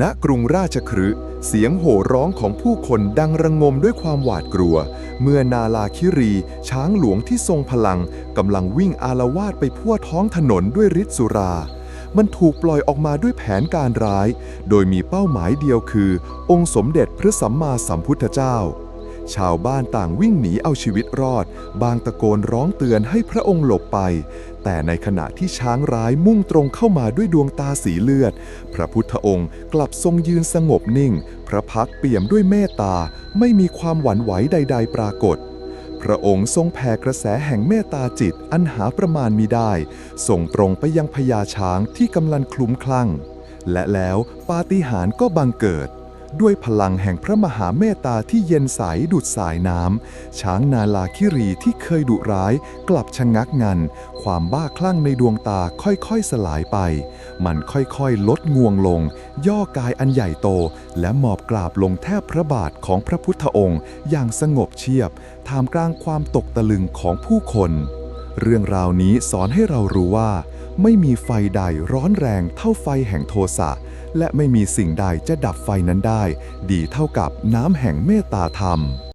ณกรุงราชคฤห์เสียงโห่ร้องของผู้คนดังระงมด้วยความหวาดกลัว เมื่อนาลาคิรี ช้างหลวงที่ทรงพลังกำลังวิ่งอาลวาดไปพั่วท้องถนนด้วยฤทธิ์สุรา มันถูกปล่อยออกมาด้วยแผนการร้าย โดยมีเป้าหมายเดียวคือ องค์สมเด็จพระสัมมาสัมพุทธเจ้า ชาวบ้านต่างวิ่งหนีเอาชีวิตรอด บางตะโกนร้องเตือนให้พระองค์หลบไป แต่ในขณะที่ช้างร้ายมุ่งตรงเข้ามาด้วยดวงตาสีเลือด พระพุทธองค์กลับทรงยืนสงบนิ่ง พระพักเปี่ยมด้วยเมตตา ไม่มีความหวั่นไหวใด ๆ ปรากฏพระองค์ทรงแผ่กระแสแห่งเมตตาจิตอันหาประมาณมิได้ ส่งตรงไปยังพญาช้างที่กำลังคลุ้มคลั่ง และแล้วปาฏิหาริย์ก็บังเกิด ด้วยพลังแห่งพระมหาเมตตาที่เย็นใสดุดสายน้ำ ช้างนาลาคิรีที่เคยดุร้าย กลับชะงักงัน ความบ้าคลั่งในดวงตาค่อยๆสลายไป มันค่อยๆ ลดงวงลง ย่อกายอันใหญ่โต และหมอบกราบลงแทบพระบาทของพระพุทธองค์ อย่างสงบเชียบท่ามกลางความตกตะลึงของผู้คน เรื่องราวนี้สอนให้เรารู้ว่า ไม่มีไฟใดร้อนแรงเท่าไฟแห่งโทสะ และไม่มีสิ่งใดจะดับไฟนั้นได้ ดีเท่ากับน้ำแห่งเมตตาธรรม